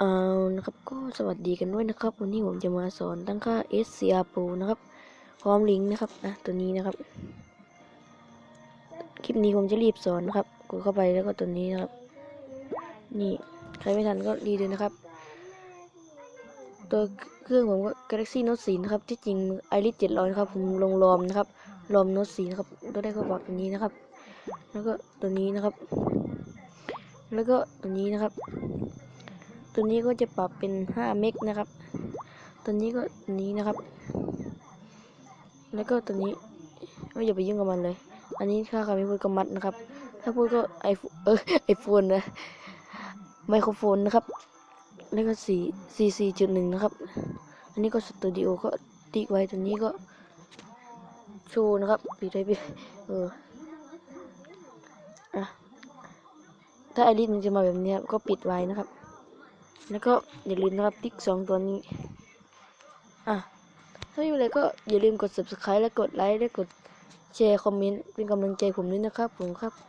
เอานะครับก็สวัสดีกันด้วยนะครับ วันนี้ผมจะมาสอนตั้งค่า SCR Pro นะครับ พร้อมลิงก์นะครับนะตัวนี้นะครับ คลิปนี้ผมจะรีบสอนนะครับ กดเข้าไปแล้วก็ตัวนี้นะครับ นี่ใครไม่ทันก็รีดูนะครับ ตัวเครื่องผมก็ Galaxy Note 4นะครับ ที่จริง Iris 700นะครับ ผมลงรอมนะครับรอม Note 4นะครับตัวได้ก็บอกตัวนี้นะครับ แล้วก็ตัวนี้นะครับ แล้วก็ตัวนี้นะครับ ตัวนี้ก็จะปรับเป็น 5 เมกนะครับ ตัวนี้ก็นี้นะครับ แล้วก็ตัวนี้ไม่อย่าไปยุ่งกับมันเลย อันนี้ค่าคำไม่พูดก็มัดนะครับ ถ้าพูดก็ไอเออไอโฟนนะ ไมโครโฟนนะครับ แล้วก็สี่สี่สี่จุดหนึ่งนะครับ อันนี้ก็สตูดิโอก็ติไว้ตัวนี้ก็โชว์นะครับปิดไว้ปิดเอออะถ้าไอริสมันจะมาแบบนี้ครับก็ปิดไว้นะครับ แล้วก็อย่าลืมนะครับติ๊กสองตัวนี้ อะ ถ้าอยู่อะไรก็อย่าลืมกด subscribe และกดไลค์และกดแชร์คอมเมนต์เป็นกำลังใจผมด้วยนะครับผมครับ